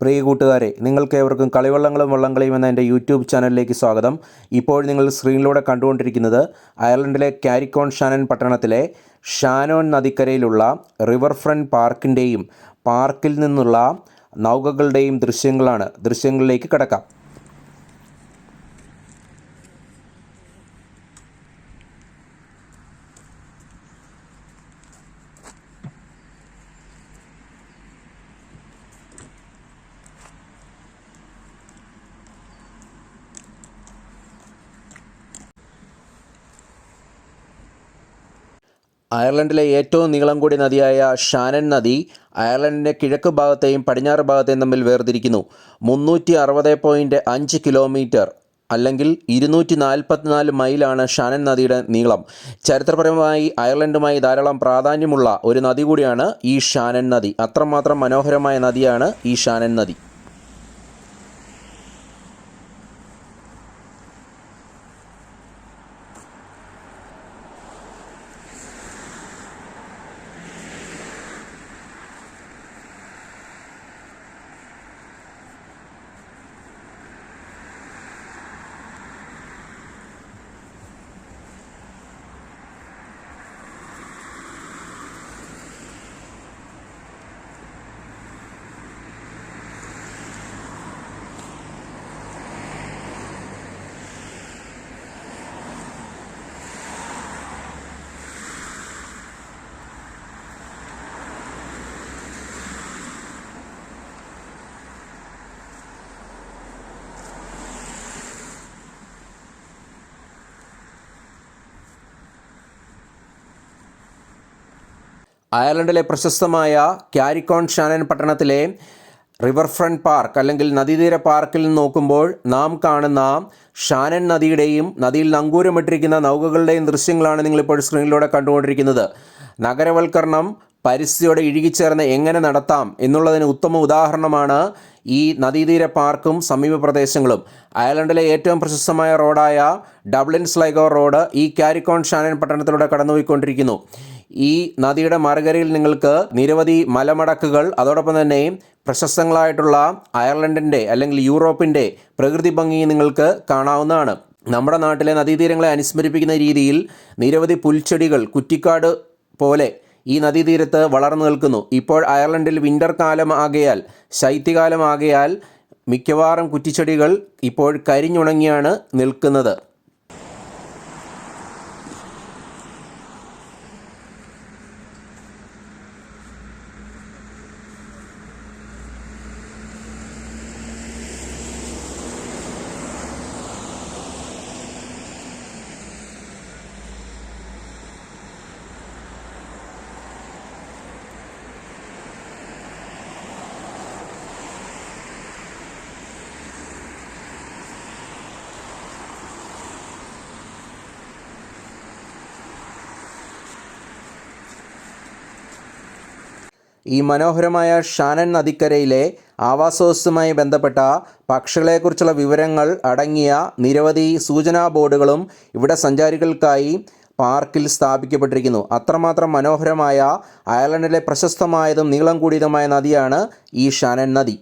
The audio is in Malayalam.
പ്രിയ കൂട്ടുകാരെ നിങ്ങൾക്കേവർക്കും കളിവള്ളങ്ങളും വള്ളംകളിയും എന്ന എന്റെ യൂട്യൂബ് ചാനലിലേക്ക് സ്വാഗതം. ഇപ്പോൾ നിങ്ങൾ സ്ക്രീനിലൂടെ കണ്ടുകൊണ്ടിരിക്കുന്നത് അയർലൻഡിലെ കാരിക്കോൺ ഷാനൻ പട്ടണത്തിലെ ഷാനോൺ നദിക്കരയിലുള്ള റിവർ ഫ്രണ്ട് പാർക്കിന്റെയും പാർക്കിൽ നിന്നുള്ള നൗകകളുടെയും ദൃശ്യങ്ങളാണ്. ദൃശ്യങ്ങളിലേക്ക് കടക്കാം. അയർലൻഡിലെ ഏറ്റവും നീളം കൂടിയ നദിയായ ഷാനൻ നദി അയർലൻഡിന്റെ കിഴക്ക് ഭാഗത്തെയും പടിഞ്ഞാറ് ഭാഗത്തെയും തമ്മിൽ വേർതിരിക്കുന്നു. മുന്നൂറ്റി അറുപത് പോയിന്റ് അഞ്ച് കിലോമീറ്റർ അല്ലെങ്കിൽ ഇരുന്നൂറ്റി നാൽപ്പത്തിനാല് മൈലാണ് ഷാനൻ നദിയുടെ നീളം. ചരിത്രപരമായി അയർലൻഡുമായി ധാരാളം പ്രാധാന്യമുള്ള ഒരു നദി കൂടിയാണ് ഈ ഷാനൻ നദി. അത്രമാത്രം മനോഹരമായ നദിയാണ് ഈ ഷാനൻ നദി. അയർലൻഡിലെ പ്രശസ്തമായ ക്യാരിക്കോൺ ഷാനൻ പട്ടണത്തിലെ റിവർ ഫ്രണ്ട് പാർക്ക് അല്ലെങ്കിൽ നദീതീര പാർക്കിൽ നിന്ന് നോക്കുമ്പോൾ നാം കാണുന്ന ഷാനൻ നദിയുടെയും നദിയിൽ നങ്കൂരമിട്ടിരിക്കുന്ന നൗകകളുടെയും ദൃശ്യങ്ങളാണ് നിങ്ങളിപ്പോൾ സ്ക്രീനിലൂടെ കണ്ടുകൊണ്ടിരിക്കുന്നത്. നഗരവൽക്കരണം പരിസ്ഥിതിയോടെ ഇഴുകിച്ചേർന്ന് എങ്ങനെ നടത്താം എന്നുള്ളതിന് ഉത്തമ ഉദാഹരണമാണ് ഈ നദീതീര പാർക്കും സമീപ പ്രദേശങ്ങളും. അയർലൻഡിലെ ഏറ്റവും പ്രശസ്തമായ റോഡായ ഡബ്ലിൻ സ്ലൈഗോ റോഡ് ഈ കാരിക്കോൺ ഷാനൻ പട്ടണത്തിലൂടെ കടന്നുപോയിക്കൊണ്ടിരിക്കുന്നു. ഈ നദിയുടെ മറുകരയിൽ നിങ്ങൾക്ക് നിരവധി മലമടക്കുകൾ അതോടൊപ്പം തന്നെ പ്രശസ്തങ്ങളായിട്ടുള്ള അയർലൻഡിന്റെ അല്ലെങ്കിൽ യൂറോപ്പിന്റെ പ്രകൃതി ഭംഗി നിങ്ങൾക്ക് കാണാവുന്നതാണ്. നമ്മുടെ നാട്ടിലെ നദീതീരങ്ങളെ അനുസ്മരിപ്പിക്കുന്ന രീതിയിൽ നിരവധി പുൽച്ചെടികൾ കുറ്റിക്കാട് പോലെ ഈ നദീതീരത്ത് വളർന്നു നിൽക്കുന്നു. ഇപ്പോൾ അയർലൻഡിൽ വിന്റർ കാലം ആകയാൽ ശൈത്യകാലം ആകയാൽ മിക്കവാറും കുറ്റിച്ചെടികൾ ഇപ്പോൾ കരിഞ്ഞുണങ്ങിയാണ് നിൽക്കുന്നത്. ഈ മനോഹരമായ ഷാനൻ നദിക്കരയിലെ ആവാസവസ്തുമായി ബന്ധപ്പെട്ട പക്ഷികളെക്കുറിച്ചുള്ള വിവരങ്ങൾ അടങ്ങിയ നിരവധി സൂചനാ ബോർഡുകളും ഇവിടെ സഞ്ചാരികൾക്കായി പാർക്കിൽ സ്ഥാപിക്കപ്പെട്ടിരിക്കുന്നു. അത്രമാത്രം മനോഹരമായ അയർലൻഡിലെ പ്രശസ്തമായതും നീളം കൂടിയതുമായ നദിയാണ് ഈ ഷാനൻ നദി.